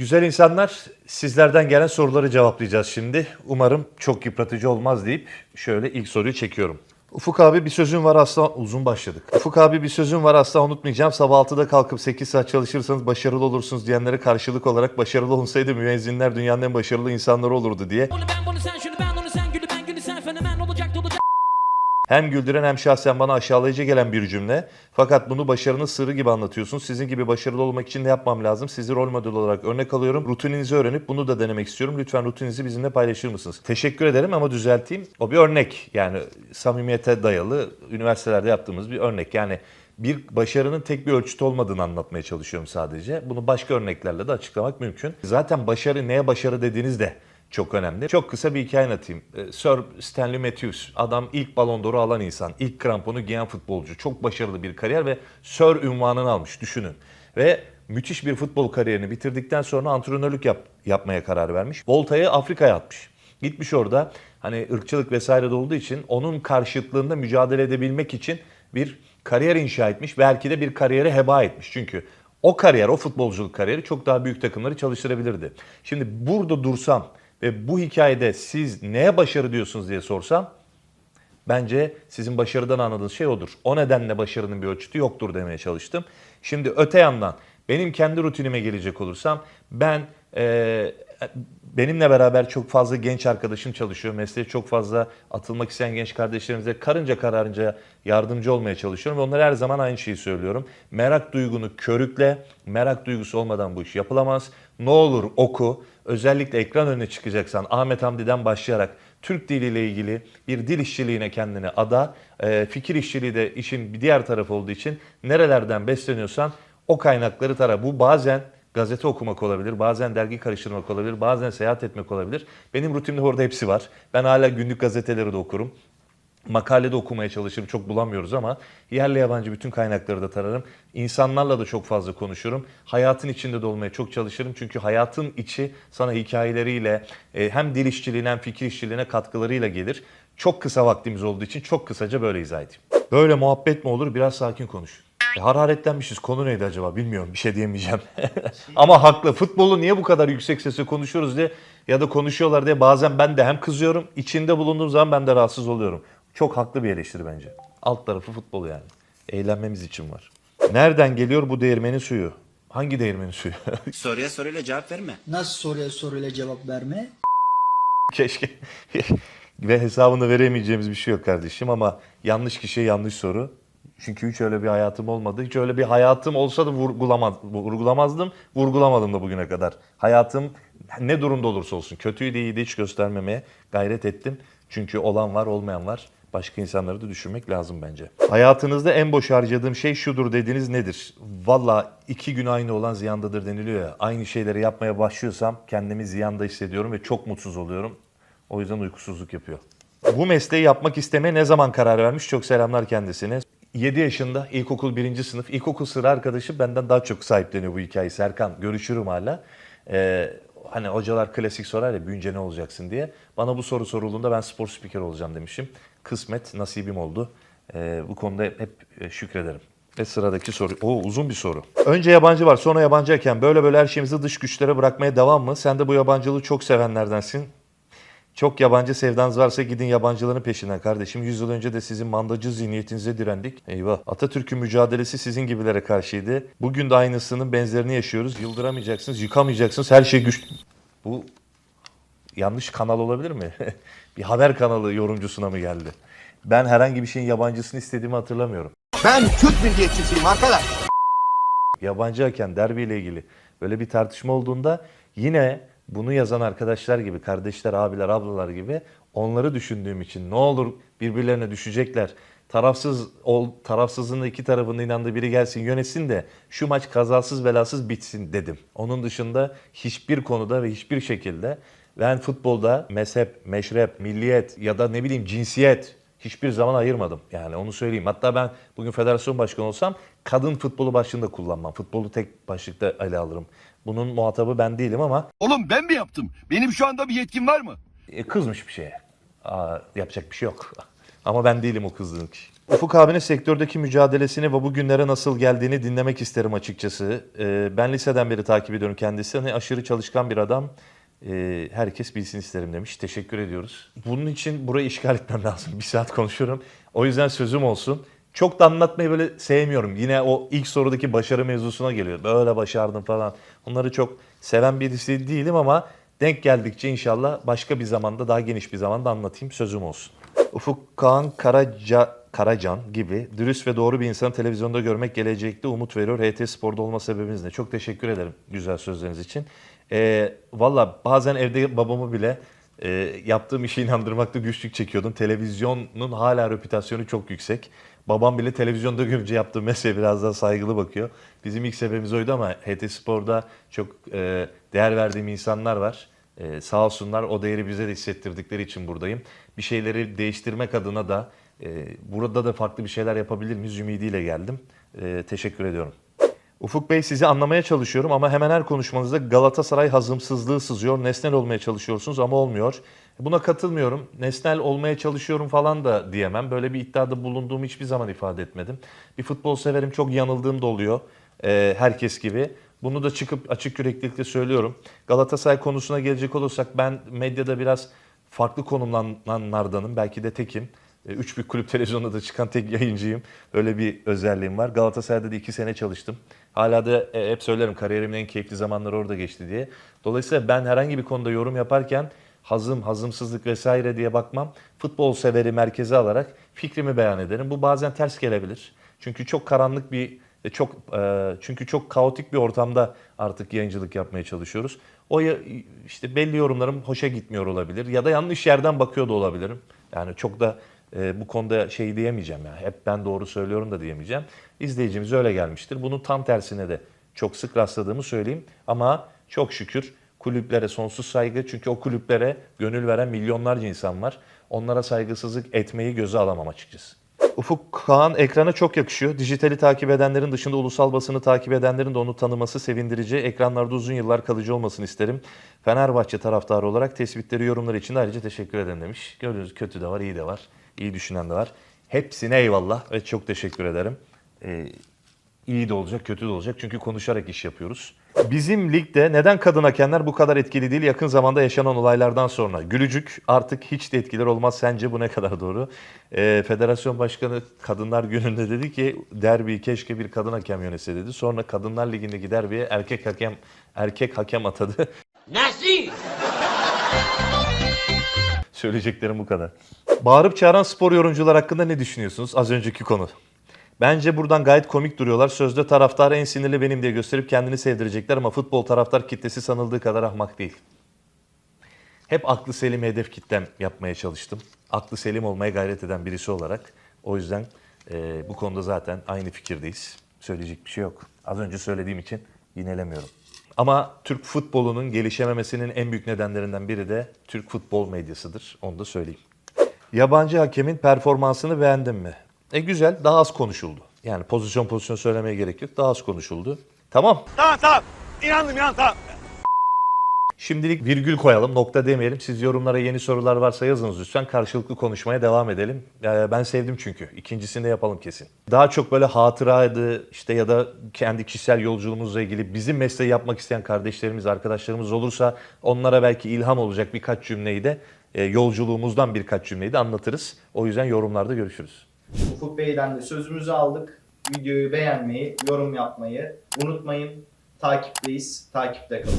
Güzel insanlar, sizlerden gelen soruları cevaplayacağız şimdi. Umarım çok yıpratıcı olmaz deyip şöyle ilk soruyu çekiyorum. Ufuk abi bir sözün var asla uzun başladık. Ufuk abi bir sözün var asla unutmayacağım. Sabah 6'da kalkıp 8 saat çalışırsanız başarılı olursunuz diyenlere karşılık olarak başarılı olsaydı müezzinler dünyanın en başarılı insanları olurdu diye. Onu ben Hem güldüren hem şahsen bana aşağılayıcı gelen bir cümle. Fakat bunu başarının sırrı gibi anlatıyorsun. Sizin gibi başarılı olmak için ne yapmam lazım? Sizi rol model olarak örnek alıyorum. Rutininizi öğrenip bunu da denemek istiyorum. Lütfen rutininizi bizimle paylaşır mısınız? Teşekkür ederim ama düzelteyim. O bir örnek. Yani samimiyete dayalı üniversitelerde yaptığımız bir örnek. Yani bir başarının tek bir ölçüt olmadığını anlatmaya çalışıyorum sadece. Bunu başka örneklerle de açıklamak mümkün. Zaten başarı neye başarı dediğinizde çok önemli. Çok kısa bir hikaye anlatayım. Ee, Sir Stanley Matthews, adam ilk Ballon d'Or'u alan insan, ilk kramponu giyen futbolcu. Çok başarılı bir kariyer ve Sir ünvanını almış düşünün. Ve müthiş bir futbol kariyerini bitirdikten sonra antrenörlük yap- yapmaya karar vermiş. Volta'yı Afrika'ya atmış. Gitmiş orada hani ırkçılık vesaire de olduğu için onun karşıtlığında mücadele edebilmek için bir kariyer inşa etmiş. Belki de bir kariyeri heba etmiş. Çünkü o kariyer, o futbolculuk kariyeri çok daha büyük takımları çalıştırabilirdi. Şimdi burada dursam ve bu hikayede siz neye başarı diyorsunuz diye sorsam bence sizin başarıdan anladığınız şey odur. O nedenle başarının bir ölçütü yoktur demeye çalıştım. Şimdi öte yandan benim kendi rutinime gelecek olursam ben eee, benimle beraber çok fazla genç arkadaşım çalışıyor. Mesleğe çok fazla atılmak isteyen genç kardeşlerimize karınca kararınca yardımcı olmaya çalışıyorum. Ve onlara her zaman aynı şeyi söylüyorum. Merak duygunu körükle, merak duygusu olmadan bu iş yapılamaz. Ne olur oku. Özellikle ekran önüne çıkacaksan Ahmet Hamdi'den başlayarak Türk diliyle ilgili bir dil işçiliğine kendini ada. Ee, fikir işçiliği de işin bir diğer tarafı olduğu için nerelerden besleniyorsan o kaynakları tara. Bu bazen gazete okumak olabilir, bazen dergi karıştırmak olabilir, bazen seyahat etmek olabilir. Benim rutinimde orada hepsi var. Ben hala günlük gazeteleri de okurum. Makale de okumaya çalışırım. Çok bulamıyoruz ama yerli yabancı bütün kaynakları da tararım. İnsanlarla da çok fazla konuşurum. Hayatın içinde de olmaya çok çalışırım. Çünkü hayatın içi sana hikayeleriyle e, hem dil işçiliğine hem fikir işçiliğine katkılarıyla gelir. Çok kısa vaktimiz olduğu için çok kısaca böyle izah edeyim. Böyle muhabbet mi olur? Biraz sakin konuş. E, hararetlenmişiz. Konu neydi acaba? Bilmiyorum. Bir şey diyemeyeceğim. Ama haklı. Futbolu niye bu kadar yüksek sesle konuşuyoruz diye ya da konuşuyorlar diye bazen ben de hem kızıyorum. içinde bulunduğum zaman ben de rahatsız oluyorum. Çok haklı bir eleştiri bence. Alt tarafı futbol yani. Eğlenmemiz için var. Nereden geliyor bu değirmenin suyu? Hangi değirmenin suyu? Soruya soruyla cevap verme. Nasıl soruya soruyla cevap verme? Keşke. Ve hesabını veremeyeceğimiz bir şey yok kardeşim ama yanlış kişiye yanlış soru. Çünkü hiç öyle bir hayatım olmadı. Hiç öyle bir hayatım olsa da vurgulamaz, vurgulamazdım. Vurgulamadım da bugüne kadar. Hayatım ne durumda olursa olsun kötüyü iyi de hiç göstermemeye gayret ettim. Çünkü olan var olmayan var. Başka insanları da düşünmek lazım bence. Hayatınızda en boş harcadığım şey şudur dediğiniz nedir? Valla iki gün aynı olan ziyandadır deniliyor ya. Aynı şeyleri yapmaya başlıyorsam kendimi ziyanda hissediyorum ve çok mutsuz oluyorum. O yüzden uykusuzluk yapıyor. Bu mesleği yapmak istemeye ne zaman karar vermiş? Çok selamlar kendisine. 7 yaşında ilkokul 1. sınıf. İlkokul sıra arkadaşı benden daha çok sahipleniyor bu hikayeyi. Serkan görüşürüm hala. Ee, hani hocalar klasik sorar ya büyünce ne olacaksın diye. Bana bu soru sorulduğunda ben spor spikeri olacağım demişim. Kısmet nasibim oldu. Ee, bu konuda hep e, şükrederim. Ve sıradaki soru. O uzun bir soru. Önce yabancı var sonra yabancıyken böyle böyle her şeyimizi dış güçlere bırakmaya devam mı? Sen de bu yabancılığı çok sevenlerdensin. Çok yabancı sevdanız varsa gidin yabancıların peşinden kardeşim. 100 yıl önce de sizin mandacı zihniyetinize direndik. Eyvah. Atatürk'ün mücadelesi sizin gibilere karşıydı. Bugün de aynısının benzerini yaşıyoruz. Yıldıramayacaksınız, yıkamayacaksınız. Her şey güç... Bu yanlış kanal olabilir mi? bir haber kanalı yorumcusuna mı geldi? Ben herhangi bir şeyin yabancısını istediğimi hatırlamıyorum. Ben Türk milliyetçisiyim arkadaş. yabancı hakem derbiyle ilgili böyle bir tartışma olduğunda yine bunu yazan arkadaşlar gibi, kardeşler, abiler, ablalar gibi onları düşündüğüm için ne olur birbirlerine düşecekler. Tarafsız ol, tarafsızın iki tarafında inandığı biri gelsin yönetsin de şu maç kazasız belasız bitsin dedim. Onun dışında hiçbir konuda ve hiçbir şekilde ben futbolda mezhep, meşrep, milliyet ya da ne bileyim cinsiyet hiçbir zaman ayırmadım. Yani onu söyleyeyim. Hatta ben bugün federasyon başkanı olsam kadın futbolu başlığında kullanmam. Futbolu tek başlıkta ele alırım. Bunun muhatabı ben değilim ama Oğlum ben mi yaptım? Benim şu anda bir yetkim var mı? e, kızmış bir şeye. Aa, yapacak bir şey yok. Ama ben değilim o kızdığın kişi. Ufuk abinin sektördeki mücadelesini ve bugünlere nasıl geldiğini dinlemek isterim açıkçası. Ee, ben liseden beri takip ediyorum kendisini. Aşırı çalışkan bir adam. Ee, herkes bilsin isterim demiş. Teşekkür ediyoruz. Bunun için burayı işgal etmem lazım. Bir saat konuşuyorum. O yüzden sözüm olsun. Çok da anlatmayı böyle sevmiyorum. Yine o ilk sorudaki başarı mevzusuna geliyor. Böyle başardım falan. Onları çok seven birisi değilim ama denk geldikçe inşallah başka bir zamanda daha geniş bir zamanda anlatayım. Sözüm olsun. Ufuk Kağan Karaca, Karacan gibi dürüst ve doğru bir insanı televizyonda görmek gelecekte umut veriyor. HT Spor'da olma sebebiniz ne? Çok teşekkür ederim güzel sözleriniz için. Ee, Valla bazen evde babamı bile e, yaptığım işe inandırmakta güçlük çekiyordum. Televizyonun hala reputasyonu çok yüksek. Babam bile televizyonda görünce yaptığı mesleğe biraz daha saygılı bakıyor. Bizim ilk sebebimiz oydu ama HT Spor'da çok e, değer verdiğim insanlar var. Ee, sağ olsunlar o değeri bize de hissettirdikleri için buradayım. Bir şeyleri değiştirmek adına da e, burada da farklı bir şeyler yapabilir miyiz ümidiyle geldim. Ee, teşekkür ediyorum. Ufuk Bey sizi anlamaya çalışıyorum ama hemen her konuşmanızda Galatasaray hazımsızlığı sızıyor. Nesnel olmaya çalışıyorsunuz ama olmuyor. Buna katılmıyorum. Nesnel olmaya çalışıyorum falan da diyemem. Böyle bir iddiada bulunduğumu hiçbir zaman ifade etmedim. Bir futbol severim çok yanıldığım da oluyor. Ee, herkes gibi. Bunu da çıkıp açık yüreklilikle söylüyorum. Galatasaray konusuna gelecek olursak ben medyada biraz farklı konumlananlardanım. Belki de tekim. E, Üç büyük kulüp televizyonda da çıkan tek yayıncıyım. Öyle bir özelliğim var. Galatasaray'da da iki sene çalıştım. Hala da e, hep söylerim kariyerimin en keyifli zamanları orada geçti diye. Dolayısıyla ben herhangi bir konuda yorum yaparken hazım, hazımsızlık vesaire diye bakmam. Futbol severi merkeze alarak fikrimi beyan ederim. Bu bazen ters gelebilir. Çünkü çok karanlık bir ve çok e, çünkü çok kaotik bir ortamda artık yayıncılık yapmaya çalışıyoruz. O işte belli yorumlarım hoşa gitmiyor olabilir ya da yanlış yerden bakıyor da olabilirim. Yani çok da e, bu konuda şey diyemeyeceğim ya. Hep ben doğru söylüyorum da diyemeyeceğim. İzleyicimiz öyle gelmiştir. Bunun tam tersine de çok sık rastladığımı söyleyeyim. Ama çok şükür kulüplere sonsuz saygı. Çünkü o kulüplere gönül veren milyonlarca insan var. Onlara saygısızlık etmeyi göze alamam açıkçası. Ufuk Kağan ekrana çok yakışıyor. Dijitali takip edenlerin dışında ulusal basını takip edenlerin de onu tanıması sevindirici. Ekranlarda uzun yıllar kalıcı olmasını isterim. Fenerbahçe taraftarı olarak tespitleri, yorumları için ayrıca teşekkür ederim demiş. Gördüğünüz kötü de var, iyi de var. İyi düşünen de var. Hepsine eyvallah ve çok teşekkür ederim. Ee, iyi de olacak, kötü de olacak. Çünkü konuşarak iş yapıyoruz. Bizim ligde neden kadın hakemler bu kadar etkili değil yakın zamanda yaşanan olaylardan sonra? Gülücük artık hiç de etkiler olmaz. Sence bu ne kadar doğru? Ee, Federasyon Başkanı Kadınlar Günü'nde dedi ki derbiyi keşke bir kadın hakem yönetse dedi. Sonra Kadınlar Ligi'ndeki derbiye erkek hakem erkek hakem atadı. Nasıl? Söyleyeceklerim bu kadar. Bağırıp çağıran spor yorumcular hakkında ne düşünüyorsunuz? Az önceki konu. Bence buradan gayet komik duruyorlar. Sözde taraftar en sinirli benim diye gösterip kendini sevdirecekler ama futbol taraftar kitlesi sanıldığı kadar ahmak değil. Hep aklı selim hedef kitlem yapmaya çalıştım. Aklı selim olmaya gayret eden birisi olarak. O yüzden e, bu konuda zaten aynı fikirdeyiz. Söyleyecek bir şey yok. Az önce söylediğim için yinelemiyorum. Ama Türk futbolunun gelişememesinin en büyük nedenlerinden biri de Türk futbol medyasıdır. Onu da söyleyeyim. Yabancı hakemin performansını beğendin mi? E güzel, daha az konuşuldu. Yani pozisyon pozisyon söylemeye gerek yok. Daha az konuşuldu. Tamam. Tamam tamam. İnandım inan tamam. Şimdilik virgül koyalım, nokta demeyelim. Siz yorumlara yeni sorular varsa yazınız lütfen. Karşılıklı konuşmaya devam edelim. Ee, Ben sevdim çünkü. İkincisini de yapalım kesin. Daha çok böyle hatıraydı işte ya da kendi kişisel yolculuğumuzla ilgili bizim mesleği yapmak isteyen kardeşlerimiz, arkadaşlarımız olursa onlara belki ilham olacak birkaç cümleyi de e, yolculuğumuzdan birkaç cümleyi de anlatırız. O yüzden yorumlarda görüşürüz. Ufuk Bey'den de sözümüzü aldık. Videoyu beğenmeyi, yorum yapmayı unutmayın. Takipteyiz. Takipte kalın.